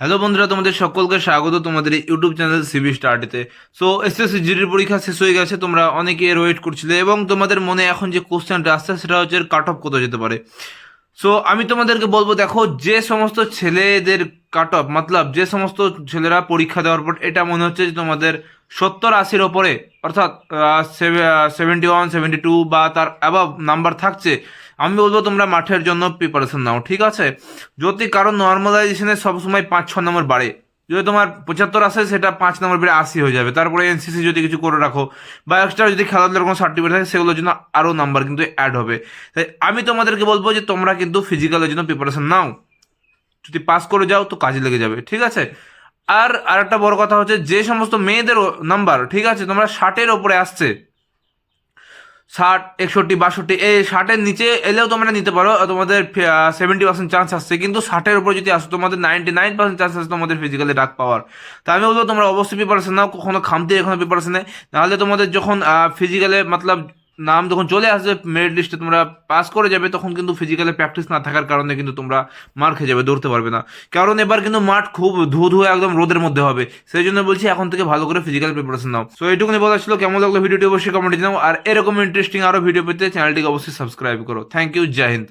Hello বন্ধুরা, তোমাদের সকলকে স্বাগত তোমাদের ইউটিউব চ্যানেল সিবি স্টার্টিতে সো এসএসসি জিডির পরীক্ষা শেষ হয়ে গেছে, তোমরা অনেকে এর ওয়েট করছিলে এবং তোমাদের মনে এখন যে কোশ্চেনটা আসছে, সেটা হচ্ছে কাট অফ কত যেতে পারে। সো আমি তোমাদেরকে বলব, দেখো, যে সমস্ত ছেলেদের কাট অফ মতলব যে সমস্ত ছেলেরা পরীক্ষা দেওয়ার পর, এটা মনে হচ্ছে যে তোমাদের সত্তর আশির ওপরে, অর্থাৎ সেভেন্টি ওয়ান সেভেন্টি টু বা তার অ্যাবাভ নাম্বার থাকছে আমি বলব তোমরা মাঠের জন্য প্রিপারেশন নাও, ঠিক আছে? যদি কারণ নর্মালাইজেশনে সবসময় পাঁচ, ছ নম্বর বাড়ে, যদি তোমার পঁচাত্তর আসে, সেটা পাঁচ নম্বর বেড়ে আশি হয়ে যাবে। তারপরে এনসিসি যদি কিছু করে রাখো, বা এক্সট্রা যদি খেলাধুলার কোনো সার্টিফিকেট থাকে, সেগুলোর জন্য আরও নাম্বার কিন্তু অ্যাড হবে। তাই আমি তোমাদেরকে বলব যে, তোমরা কিন্তু ফিজিক্যালের জন্য প্রিপারেশন নাও। যদি পাস করে যাও, তো কাজে লেগে যাবে, ঠিক আছে? আর আরেকটা বড় কথা হচ্ছে, যে সমস্ত মেয়েদের নাম্বার ঠিক আছে? তোমরা ষাটের ওপরে আসছে ষাট, একষট্টি, বাষট্টি, এই ষাটের নিচে এলেও তোমরা নিতে পারো। তোমাদের সেভেন্টি পার্সেন্ট চান্স আসছে। কিন্তু ষাটের উপর যদি আসো, তোমাদের নাইনটি নাইন পার্সেন্ট চান্স আসছে তোমাদের ফিজিক্যালি ডাক পাওয়ার। তা আমি বলব, তোমরা অবশ্যই প্রিপারেশন নাও, কখনো খামতি এখনও প্রিপারেশন নাহলে তোমাদের যখন ফিজিক্যালে মতলব নাম যখন চলে আসবে মেরিট লিস্টে তোমরা পাস করে যাবে, তখন কিন্তু ফিজিক্যালে প্র্যাকটিস না থাকার কারণে কিন্তু তোমরা মার খেয়ে যাবে দৌড়তে পারবে না। কারণ এবার কিন্তু মাঠ খুব ধু ধু একদম রোদের মধ্যে হবে। সেই জন্য বলছি এখন থেকে ভালো করে ফিজিক্যাল প্রিপারেশন নাও। সো এইটুকুনি বলা ছিল। কেমন লাগল ভিডিওটি অবশ্যই কমেন্টে জানাও। আর এরকম ইন্টারেস্টিং আরও ভিডিও পেতে চ্যানেলটিকে অবশ্যই সাবস্ক্রাইব করো। Thank you Joy Hind